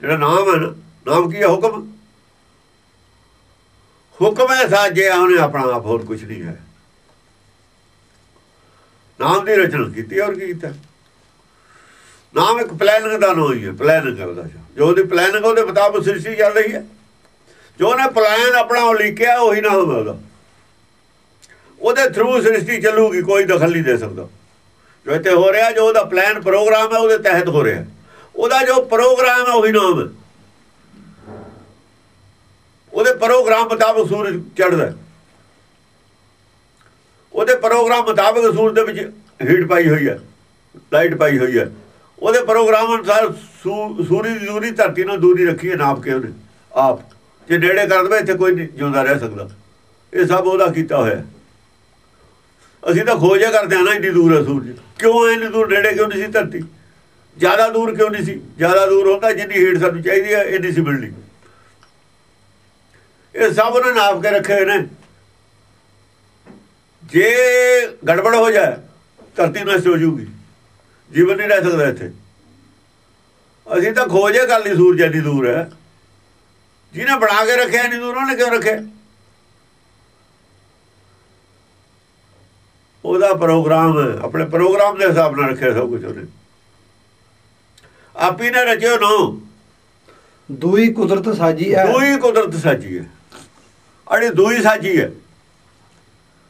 ਜਿਹੜਾ ਨਾਮ ਹੈ ਨਾ, ਨਾਮ ਕੀ ਹੈ, ਹੁਕਮ? ਹੁਕਮ ਹੈ ਸਾਜਿਆ ਉਹਨੇ ਆਪਣਾ ਆਪ, ਹੋਰ ਕੁਝ ਨਹੀਂ ਹੈ। ਨਾਮ ਦੀ ਰਚਨਾ ਕੀਤੀ ਔਰ ਕੀ ਕੀਤਾ? ਨਾਮ ਇੱਕ ਪਲੈਨਿੰਗ ਦਾ ਨਾਮ ਹੀ ਹੈ ਪਲੈਨਿੰਗ ਹੈ ਜੋ ਉਹਦੀ ਪਲੈਨਿੰਗ ਉਹਦੇ ਮੁਤਾਬਕ ਸ੍ਰਿਸ਼ਟੀ ਚੱਲ ਰਹੀ ਹੈ। ਜੋ ਉਹਨੇ ਪਲਾਨ ਆਪਣਾ ਉਲੀਕਿਆ ਉਹੀ ਨਾਮ ਹੈ ਉਹਦਾ। ਉਹਦੇ ਥਰੂ ਸ੍ਰਿਸ਼ਟੀ ਚੱਲੂਗੀ, ਕੋਈ ਦਖਲ ਨਹੀਂ ਦੇ ਸਕਦਾ। ਜੋ ਇੱਥੇ ਹੋ ਰਿਹਾ, ਜੋ ਉਹਦਾ ਪਲਾਨ ਪ੍ਰੋਗਰਾਮ ਹੈ, ਉਹਦੇ ਤਹਿਤ ਹੋ ਰਿਹਾ। ਉਹਦਾ ਜੋ ਪ੍ਰੋਗਰਾਮ ਹੈ ਉਹੀ ਨਾਮ ਹੈ। ਉਹਦੇ ਪ੍ਰੋਗਰਾਮ ਮੁਤਾਬਕ ਸੂਰਜ ਚੜਦਾ ਉਹਦੇ ਪ੍ਰੋਗਰਾਮ ਮੁਤਾਬਕ ਸੂਰਜ ਦੇ ਵਿੱਚ ਹੀਟ ਪਾਈ ਹੋਈ ਹੈ, ਲਾਈਟ ਪਾਈ ਹੋਈ ਹੈ। ਉਹਦੇ ਪ੍ਰੋਗਰਾਮ ਅਨੁਸਾਰ ਸੂਰਜ ਦੀ ਦੂਰੀ, ਧਰਤੀ ਨਾਲ ਦੂਰੀ ਰੱਖੀ ਹੈ ਨਾਪ ਕੇ ਉਹਨੇ, ਆਪ। ਜੇ ਨੇੜੇ ਕਰ ਦਵੇ, ਇੱਥੇ ਕੋਈ ਨਹੀਂ ਜਿਉਂਦਾ ਰਹਿ ਸਕਦਾ। ਇਹ ਸਭ ਉਹਦਾ ਕੀਤਾ ਹੋਇਆ ਅਸੀਂ ਤਾਂ ਖੋਜੇ ਕਰਦੇ ਆ ਨਾ, ਇੰਨੀ ਦੂਰ ਹੈ ਸੂਰਜ। ਕਿਉਂ ਇੰਨੀ ਦੂਰ, ਨੇੜੇ ਕਿਉਂ ਨਹੀਂ ਸੀ ਧਰਤੀ? ਜ਼ਿਆਦਾ ਦੂਰ ਕਿਉਂ ਨਹੀਂ ਸੀ? ਜ਼ਿਆਦਾ ਦੂਰ ਹੁੰਦਾ, ਜਿੰਨੀ ਹੀਟ ਸਾਨੂੰ ਚਾਹੀਦੀ ਹੈ, ਇੰਨੀ ਸੀ ਮਿਲਣੀ ਇਹ ਸਭ ਉਹਨੇ ਨਾਪ ਕੇ ਰੱਖੇ ਨੇ। ਜੇ ਗੜਬੜ ਹੋ ਜਾਏ, ਧਰਤੀ ਨਸ਼ਟ ਹੋ ਜੂਗੀ ਜੀਵਨ ਨਹੀਂ ਰਹਿ ਸਕਦਾ ਇੱਥੇ। ਅਸੀਂ ਤਾਂ ਖੋਜੇ ਗੱਲ ਨਹੀਂ ਸੂਰਜ ਇੰਨੀ ਦੂਰ ਹੈ। ਜਿਹਨੇ ਬਣਾ ਕੇ ਰੱਖਿਆ, ਇੰਨੀ ਦੂਰ ਉਹਨੇ ਕਿਉਂ ਰੱਖਿਆ? ਉਹਦਾ ਪ੍ਰੋਗਰਾਮ ਆਪਣੇ ਪ੍ਰੋਗਰਾਮ ਦੇ ਹਿਸਾਬ ਨਾਲ ਰੱਖਿਆ ਸਭ ਕੁਝ ਉਹਨੇ। ਆਪੀ ਨੇ ਰਚਿਓ ਨੋ। ਦੂਈ ਕੁਦਰਤ ਸਾਜੀ ਹੈ। ਦੂਈ ਕੁਦਰਤ ਸਾਜੀ ਹੈ। ਅੜੀ ਦੂਈ ਸਾਜੀ ਹੈ।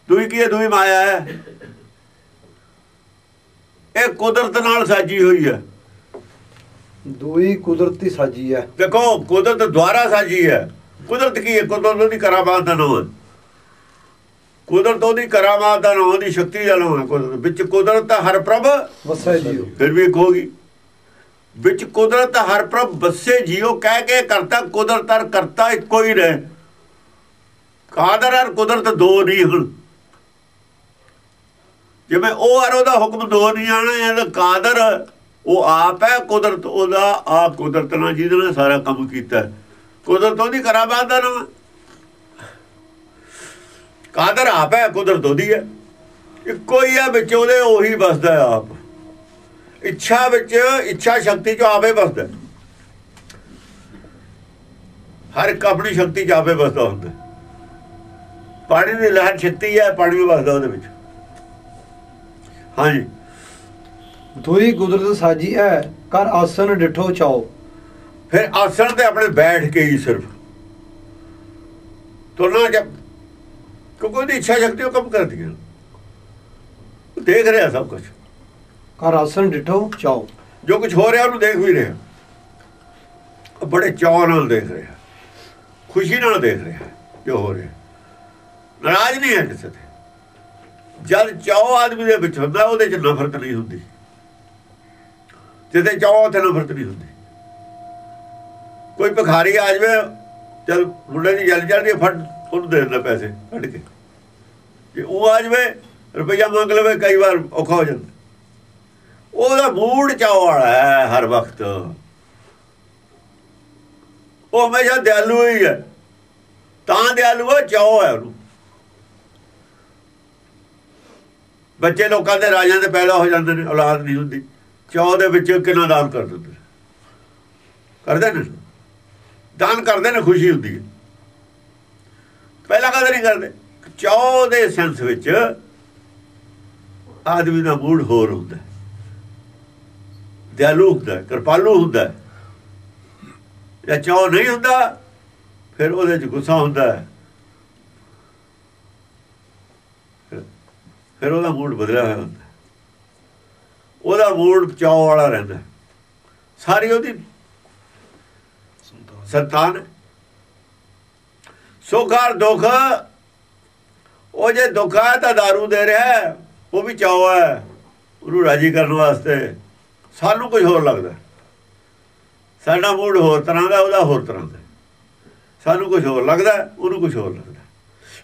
ਦੂਈ ਕੀ ਹੈ? ਦੂਈ ਮਾਇਆ ਹੈ। ਇਹ ਕੁਦਰਤ ਨਾਲ ਸਾਜੀ ਹੋਈ ਹੈ। ਦੂਈ ਕੁਦਰਤੀ ਸਾਜੀ ਹੈ। ਦੇਖੋ ਕੁਦਰਤ ਦੁਆਰਾ ਸਾਜੀ ਹੈ। ਕੁਦਰਤ ਕੀ ਹੈ? ਕੁਦਰਤ ਦੀ ਕਰਾਮਾਤ ਦਾ ਨਾਮ ਹੈ। ਕੁਦਰਤ ਉਹਦੀ ਕਰਾਮਾਤ ਦਾ ਨਾਮ ਦੀ ਸ਼ਕਤੀ ਦਾ ਨਾਮ ਹੈ ਕੁਦਰਤ। ਵਿੱਚ ਕੁਦਰਤ ਦਾ ਹਰ ਪ੍ਰਭ ਵਸੈ ਜੀਓ ਫਿਰ ਵੀ ਇੱਕ ਹੋਗੀ ਵਿੱਚ ਕੁਦਰਤ ਹਰ ਪ੍ਰਭ ਬਸੇ ਜੀਓ, ਕਹਿ ਕੇ ਕਰਤਾ ਕੁਦਰਤ ਅਰ ਕਰਤਾ ਇੱਕੋ ਹੀ ਰਹੇ ਕਾਦਰ ਅਰ ਕੁਦਰਤ ਦੋ ਨਹੀਂ ਹੁਣ। ਜਿਵੇਂ ਉਹ ਅਰ ਉਹਦਾ ਹੁਕਮ ਦੋ ਨਹੀਂ ਆਣਾ, ਇਹਦਾ ਕਾਦਰ ਉਹ ਆਪ ਹੈ, ਕੁਦਰਤ ਉਹਦਾ ਆ ਕੁਦਰਤ ਨਾਲ ਜਿਹਦੇ ਨਾਲ ਸਾਰਾ ਕੰਮ ਕੀਤਾ। ਕੁਦਰਤ ਉਹਦੀ ਕਰਾਮਾਤ ਦਾ ਨਾਮ ਕਾਦਰ ਆਪ ਹੈ, ਕੁਦਰਤ ਉਹਦੀ ਹੈ। ਇੱਕੋ ਹੀ ਹੈ, ਵਿੱਚ ਉਹਦੇ ਉਹੀ ਵਸਦਾ ਆਪ। ਇੱਛਾ ਵਿੱਚ ਇੱਛਾ ਸ਼ਕਤੀ ਚ ਆਪੇ ਵਸਦਾ ਹਰ ਇੱਕ ਆਪਣੀ ਸ਼ਕਤੀ ਚ ਆਪੇ ਵਸਦਾ ਹੁੰਦਾ ਪਾਣੀ ਦੀ ਲਹਿਰ ਸ਼ਕਤੀ ਹੈ ਪਾਣੀ ਵਿੱਚ ਵਸਦਾ ਉਹਦੇ ਵਿੱਚ। ਹਾਂਜੀ। ਦੂਈ ਕੁਦਰਤ ਸਾਜੀ ਹੈ ਕਰ ਆਸਨ ਡਿਠੋ ਚਾਓ। ਫਿਰ ਆਸਣ ਤੇ ਆਪਣੇ ਬੈਠ ਕੇ ਹੀ ਸਿਰਫ। ਤੁਰਨਾ ਜਬ ਕਿਉਂਕਿ ਉਹਦੀ ਇੱਛਾ ਸ਼ਕਤੀ ਉਹ ਕੰਮ ਕਰਦੀ ਹੈ। ਦੇਖ ਰਿਹਾ ਸਭ ਕੁਝ ਕਰ ਆਸਣ ਡਿਠੋ ਚਾਓ ਜੋ ਕੁਝ ਹੋ ਰਿਹਾ, ਉਹਨੂੰ ਦੇਖ ਵੀ ਰਿਹਾ। ਬੜੇ ਚਾਅ ਨਾਲ ਦੇਖ ਰਿਹਾ। ਖੁਸ਼ੀ ਨਾਲ ਦੇਖ ਰਿਹਾ ਜੋ ਹੋ ਰਿਹਾ। ਨਾਰਾਜ਼ ਨਹੀਂ ਹੈ ਕਿਸੇ ਤੇ। ਜਦ ਚਾਅ ਆਦਮੀ ਦੇ ਵਿੱਚ ਹੁੰਦਾ, ਉਹਦੇ ਚ ਨਫ਼ਰਤ ਨਹੀਂ ਹੁੰਦੀ। ਜਿੱਥੇ ਚਾਅ, ਉੱਥੇ ਨਫ਼ਰਤ ਨਹੀਂ ਹੁੰਦੀ। ਕੋਈ ਭਿਖਾਰੀ ਆ ਜਾਵੇ ਚਲ ਮੁੰਡੇ ਦੀ ਜਲ ਚੜਦੀ ਫੜ ਉਹਨੂੰ ਦੇ ਦਿੰਦਾ ਪੈਸੇ ਕੱਢ ਕੇ। ਜੇ ਉਹ ਆ ਜਾਵੇ, ਰੁਪਈਆ ਮੰਗ ਲਵੇ, ਕਈ ਵਾਰ ਔਖਾ ਹੋ ਜਾਂਦਾ। ਉਹਦਾ ਮੂਡ ਚਾਹ ਵਾਲਾ ਹੈ ਹਰ ਵਕਤ। ਉਹ ਹਮੇਸ਼ਾ ਦਿਆਲੂ ਹੀ ਹੈ। ਤਾਂ ਦਿਆਲੂ ਹੈ ਚਾਹ ਹੈ ਉਹਨੂੰ। ਬੱਚੇ ਲੋਕਾਂ ਦੇ ਰਾਜਾਂ ਦੇ ਪੈਦਾ ਹੋ ਜਾਂਦੇ ਨੇ, ਔਲਾਦ ਨਹੀਂ ਹੁੰਦੀ। ਚਾਹ ਦੇ ਵਿੱਚ ਕਿੰਨਾ ਦਾਨ ਕਰ ਦਿੰਦੇ ਕਰਦੇ ਨੇ? ਦਾਨ ਕਰਦੇ ਨੇ, ਖੁਸ਼ੀ ਹੁੰਦੀ ਹੈ। ਪਹਿਲਾਂ ਕਦੇ ਨਹੀਂ ਕਰਦੇ। ਚਾਹ ਦੇ ਸੈਂਸ ਵਿੱਚ ਆਦਮੀ ਦਾ ਮੂਡ ਹੋਰ ਹੁੰਦਾ ਦਿਆਲੂ ਹੁੰਦਾ ਕਿਰਪਾਲੂ ਹੁੰਦਾ ਜੇ ਚਾਹ ਨਹੀਂ ਹੁੰਦਾ, ਫਿਰ ਉਹਦੇ 'ਚ ਗੁੱਸਾ ਹੁੰਦਾ ਹੈ। ਫਿਰ ਉਹਦਾ ਮੂਡ ਬਦਲਿਆ ਹੋਇਆ ਹੁੰਦਾ ਉਹਦਾ ਮੂਡ ਚਾਹ ਵਾਲਾ ਰਹਿੰਦਾ ਸਾਰੀ ਉਹਦੀ ਸੰਤਾਨ ਸੁਖਾਰ ਦੁੱਖ, ਉਹ ਜੇ ਦੁੱਖ ਹੈ ਤਾਂ दारू ਦੇ ਰਿਹਾ ਉਹ ਵੀ ਚਾਹ ਹੈ। ਉਹਨੂੰ ਰਾਜੀ ਕਰਨ ਵਾਸਤੇ ਸਾਨੂੰ ਕੁਝ ਹੋਰ ਲੱਗਦਾ। ਸਾਡਾ ਮੂਡ ਹੋਰ ਤਰ੍ਹਾਂ ਦਾ, ਉਹਦਾ ਹੋਰ ਤਰ੍ਹਾਂ ਦਾ। ਸਾਨੂੰ ਕੁਝ ਹੋਰ ਲੱਗਦਾ, ਉਹਨੂੰ ਕੁਝ ਹੋਰ ਲੱਗਦਾ।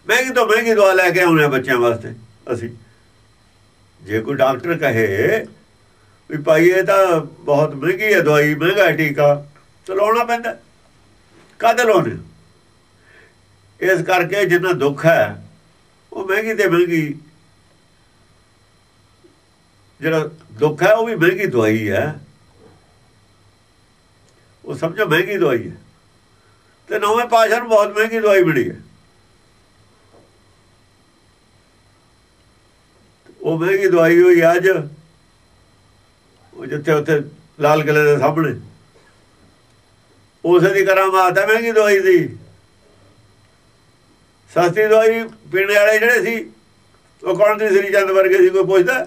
ਮਹਿੰਗੀ ਤੋਂ ਮਹਿੰਗੀ ਦਵਾ ਲੈ ਕੇ ਆਉਣੇ ਬੱਚਿਆਂ ਵਾਸਤੇ? ਅਸੀਂ। ਜੇ ਕੋਈ ਡਾਕਟਰ ਕਹੇ ਵੀ ਭਾਈ ਇਹ ਤਾਂ ਬਹੁਤ ਮਹਿੰਗੀ ਹੈ ਦਵਾਈ, ਮਹਿੰਗਾ ਟੀਕਾ ਚਲਾਉਣਾ ਪੈਂਦਾ। ਕਾਹਦੇ ਲਾਉਣੇ? ਇਸ ਕਰਕੇ ਜਿੰਨਾ ਦੁੱਖ ਹੈ, ਉਹ ਮਹਿੰਗੀ ਤੇ ਮਹਿੰਗੀ ਜਿਹੜਾ ਦੁੱਖ ਹੈ, ਉਹ ਵੀ ਮਹਿੰਗੀ ਦਵਾਈ ਹੈ। ਉਹ ਸਮਝੋ ਮਹਿੰਗੀ ਦਵਾਈ ਹੈ। ਤੇ ਨੌਵੇਂ ਪਾਸ਼ਾ ਨੂੰ ਬਹੁਤ ਮਹਿੰਗੀ ਦਵਾਈ ਮਿਲੀ ਹੈ। ਉਹ ਮਹਿੰਗੀ ਦਵਾਈ ਹੋਈ ਅੱਜ, ਉਹ ਜਿੱਥੇ ਉੱਥੇ ਲਾਲ ਕਿਲੇ ਦੇ ਸਾਹਮਣੇ। ਉਸੇ ਦੀ ਕਰਾਮਾਤ ਹੈ ਮਹਿੰਗੀ ਦਵਾਈ ਦੀ। ਸਸਤੀ ਦਵਾਈ ਪੀਣ ਵਾਲੇ ਜਿਹੜੇ ਸੀ, ਉਹ ਕੌਣ ਸੀ? ਸ੍ਰੀ ਚੰਦ ਵਰਗੇ ਸੀ, ਕੋਈ ਪੁੱਛਦਾ?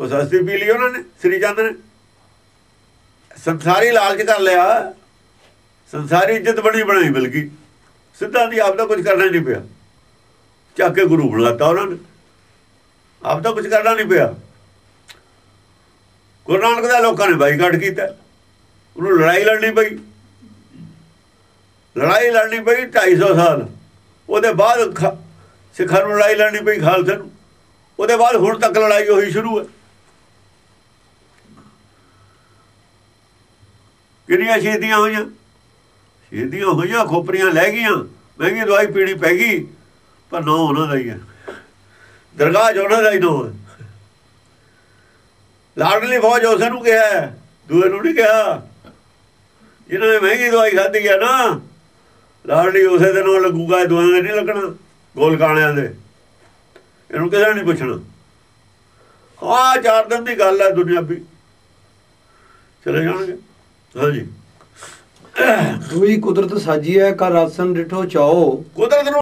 ਉਹ ਸਸਤੀ ਪੀ ਲਈ ਉਹਨਾਂ ਨੇ, ਸ੍ਰੀ ਚੰਦ ਨੇ। ਸੰਸਾਰੀ ਲਾਲਚ ਕਰ ਲਿਆ। ਸੰਸਾਰੀ ਇੱਜ਼ਤ ਬਣੀ ਬਣਾਈ ਬਲਕਿ ਸਿੱਧਾ ਦੀ ਆਪ ਦਾ ਕੁਝ ਕਰਨਾ ਨਹੀਂ ਪਿਆ। ਚੱਕ ਕੇ ਗੁਰੂ ਬਣਾਤਾ ਉਹਨਾਂ ਨੇ। ਆਪ ਦਾ ਕੁਝ ਕਰਨਾ ਨਹੀਂ ਪਿਆ। ਗੁਰੂ ਨਾਨਕ ਦਾ ਲੋਕਾਂ ਨੇ ਬਾਈਕਾਟ ਕੀਤਾ। ਉਹਨੂੰ ਲੜਾਈ ਲੜਨੀ ਪਈ। ਲੜਾਈ ਲੜਨੀ ਪਈ 250 ਸਾਲ। ਉਹਦੇ ਬਾਅਦ ਖ- ਸਿੱਖਾਂ ਨੂੰ ਲੜਾਈ ਲੜਨੀ ਪਈ ਖਾਲਸੇ ਨੂੰ। ਉਹਦੇ ਬਾਅਦ ਹੁਣ ਤੱਕ ਲੜਾਈ ਉਹੀ ਸ਼ੁਰੂ ਹੈ। ਕਿੰਨੀਆਂ ਸ਼ਹੀਦੀਆਂ ਹੋਈਆਂ? ਸ਼ਹੀਦੀਆਂ ਹੋਈਆਂ, ਖੋਪਰੀਆਂ ਲੈ ਗਈਆਂ। ਮਹਿੰਗੀ ਦਵਾਈ ਪੀਣੀ ਪੈ ਗਈ, ਪਰ ਨਾ ਉਹਨਾਂ ਦਾ ਹੀ ਹੈ ਦਰਗਾਹ 'ਚ ਉਹਨਾਂ ਦਾ ਹੀ ਨਾ ਲਾਡਲੀ ਫੌਜ ਉਸ ਨੂੰ ਕਿਹਾ ਦੂਏ ਨੂੰ ਨਹੀਂ ਕਿਹਾ। ਜਿਹਨਾਂ ਨੇ ਮਹਿੰਗੀ ਦਵਾਈ ਖਾਧੀ ਹੈ ਨਾ ਲਾਡਲੀ ਉਸੇ ਦੇ ਉਹ ਲੱਗੂਗਾ ਦਵਾਈਆਂ ਦੇ ਨਹੀਂ ਲੱਗਣਾ, ਗੋਲ ਕਾਣਿਆਂ ਦੇ। ਇਹਨੂੰ ਕਿਸੇ ਨੇ ਨਹੀਂ ਪੁੱਛਣਾ। ਹਾਂ ਚਾਰ ਦਿਨ ਦੀ ਗੱਲ ਹੈ ਦੁਨੀਆਵੀ। ਚਲੇ ਜਾਣਗੇ। ਹਾਂਜੀ। ਦੋਈ ਕੁਦਰਤ ਸਾਜੀ ਹੈ ਕਰ ਆਸਨ ਡਿਠੋ ਚਾਓ। ਕੁਦਰਤ ਨੂੰ